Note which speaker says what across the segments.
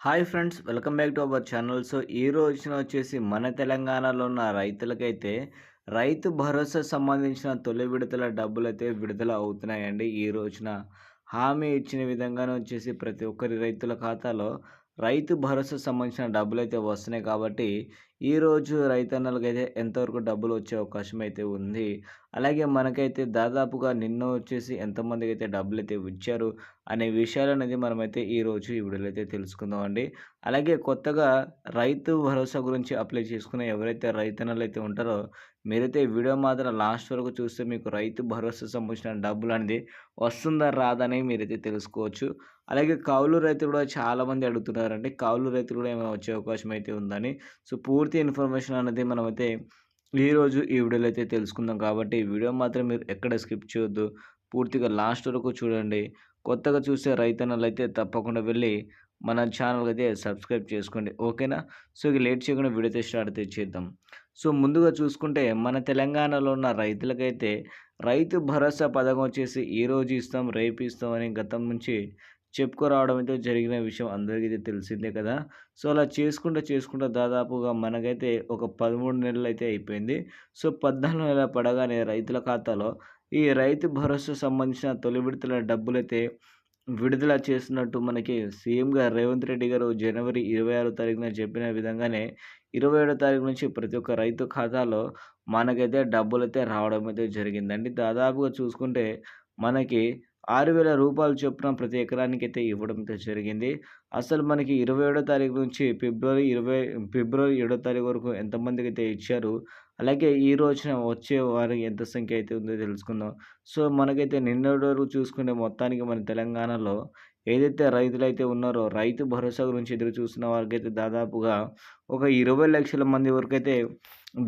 Speaker 1: Hi friends welcome back to our channel. So ఈ రోజున వచ్చేసి మన తెలంగాణలో ఉన్న రైతులకైతే రైతు భరోసా సంబంధించిన తొలి విడతల డబ్బులు అయితే విడుదల అవుతున్నాయండి. ఈ రోజున హామీ ఇచ్చిన విధంగానే వచ్చేసి ప్రతి ఒక్కరి రైతుల ఖాతాలో రైతు భరోసా సంబంధించిన డబ్బులు అయితే వస్తున్నాయి కాబట్టి ఈరోజు రైతన్నలకైతే ఎంతవరకు డబ్బులు వచ్చే అవకాశం అయితే ఉంది. అలాగే మనకైతే దాదాపుగా నిన్న వచ్చేసి ఎంతమందికి అయితే డబ్బులు అయితే ఇచ్చారు అనే విషయాలు అనేది మనమైతే ఈరోజు ఈ వీడియోలో అయితే తెలుసుకుందాం అండి. అలాగే కొత్తగా రైతు భరోసా గురించి అప్లై చేసుకునే ఎవరైతే రైతన్నలు అయితే ఉంటారో మీరైతే వీడియో మాత్రం లాస్ట్ వరకు చూస్తే మీకు రైతు భరోసా సంబంధించిన డబ్బులు అనేది వస్తుందా రాదని మీరైతే తెలుసుకోవచ్చు. అలాగే కౌలు రైతులు కూడా చాలామంది అడుగుతున్నారండి. కౌలు రైతులు కూడా ఏమైనా వచ్చే అవకాశం అయితే ఉందని. సో పూర్తి ఇన్ఫర్మేషన్ అనేది మనమైతే ఈరోజు ఈ వీడియోలో అయితే తెలుసుకుందాం. కాబట్టి ఈ వీడియో మాత్రం మీరు ఎక్కడ స్కిప్ చేయొద్దు. పూర్తిగా లాస్ట్ వరకు చూడండి. కొత్తగా చూసే రైతన్నలు అయితే తప్పకుండా వెళ్ళి మన ఛానల్ అయితే సబ్స్క్రైబ్ చేసుకోండి. ఓకేనా? సో ఇక లేట్ చేయకుండా వీడియో అయితే స్టార్ట్ అయితే చేద్దాం. సో ముందుగా చూసుకుంటే మన తెలంగాణలో ఉన్న రైతులకైతే రైతు భరోసా పథకం వచ్చేసి ఈరోజు ఇస్తాం రేపు ఇస్తాం అని గతం నుంచి చెప్పుకోరావడం అయితే జరిగిన విషయం అందరికీ తెలిసిందే కదా. సో అలా చేసుకుంటూ చేసుకుంటూ దాదాపుగా మనకైతే ఒక పదమూడు నెలలు అయితే అయిపోయింది. సో పద్నాలుగు నెలల పడగానే రైతుల ఖాతాలో ఈ రైతు భరోసా సంబంధించిన తొలి విడతల డబ్బులైతే విడుదల చేస్తున్నట్టు మనకి సీఎం గారు రేవంత్ రెడ్డి గారు జనవరి ఇరవై ఆరో తారీఖున చెప్పిన విధంగానే ఇరవై ఏడో తారీఖు నుంచి ప్రతి ఒక్క రైతు ఖాతాలో మనకైతే డబ్బులు అయితే రావడం అయితే జరిగిందండి. దాదాపుగా చూసుకుంటే మనకి ఆరు వేల రూపాయలు చొప్పున ప్రతి ఎకరానికి అయితే ఇవ్వడం జరిగింది. అసలు మనకి ఇరవై ఏడో తారీఖు నుంచి ఫిబ్రవరి ఇరవై ఫిబ్రవరి ఏడో తారీఖు వరకు ఎంతమందికి అయితే ఇచ్చారు అలాగే ఈ రోజున వచ్చే వారికి ఎంత సంఖ్య అయితే ఉందో తెలుసుకుందాం. సో మనకైతే నిన్నటి వరకు చూసుకుంటే మొత్తానికి మన తెలంగాణలో ఏదైతే రైతులైతే ఉన్నారో రైతు భరోసా గురించి ఎదురు చూస్తున్న వారికైతే దాదాపుగా ఒక ఇరవై లక్షల మంది వరకు అయితే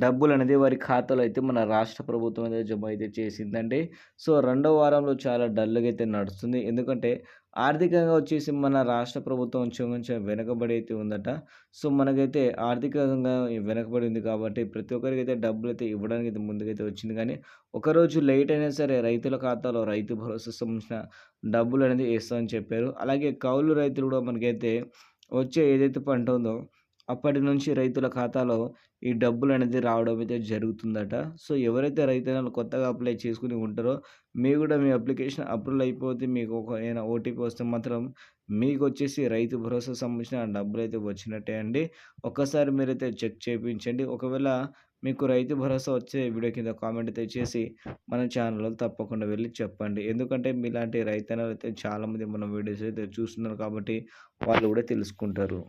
Speaker 1: డబ్బులు అనేది వారి ఖాతాలో అయితే మన రాష్ట్ర ప్రభుత్వం అయితే జమ అయితే చేసిందండి. సో రెండో వారంలో చాలా డల్గా అయితే నడుస్తుంది. ఎందుకంటే ఆర్థికంగా వచ్చేసి మన రాష్ట్ర ప్రభుత్వం కొంచెం వెనకబడి అయితే ఉందట. సో మనకైతే ఆర్థికంగా వెనకబడి ఉంది కాబట్టి ప్రతి ఒక్కరికి అయితే డబ్బులు అయితే ఇవ్వడానికి అయితే ముందుకైతే వచ్చింది. కానీ ఒకరోజు లేట్ అయినా సరే రైతుల ఖాతాలో రైతు భరోసా సంబంధించిన డబ్బులు అనేది వేస్తామని చెప్పారు. అలాగే కౌలు రైతులు కూడా మనకైతే వచ్చే ఏదైతే పంట ఉందో అప్పటి నుంచి రైతుల ఖాతాలో ఈ డబ్బులు అనేది రావడం అయితే జరుగుతుందట. సో ఎవరైతే రైతన్నలు కొత్తగా అప్లై చేసుకుని ఉంటారో మీ కూడా మీ అప్లికేషన్ అప్రూవల్ అయిపోతే మీకు ఒక ఏమైనా ఓటీపీ వస్తే మాత్రం మీకు వచ్చేసి రైతు భరోసా సంబంధించిన డబ్బులు అయితే వచ్చినట్టే అండి. ఒక్కసారి మీరైతే చెక్ చేయించండి. ఒకవేళ మీకు రైతు భరోసా వచ్చే వీడియో కింద కామెంట్ అయితే చేసి మన ఛానల్లో తప్పకుండా వెళ్ళి చెప్పండి. ఎందుకంటే మీలాంటి రైతన్నలు అయితే చాలామంది మన వీడియోస్ అయితే చూస్తున్నారు కాబట్టి వాళ్ళు కూడా తెలుసుకుంటారు.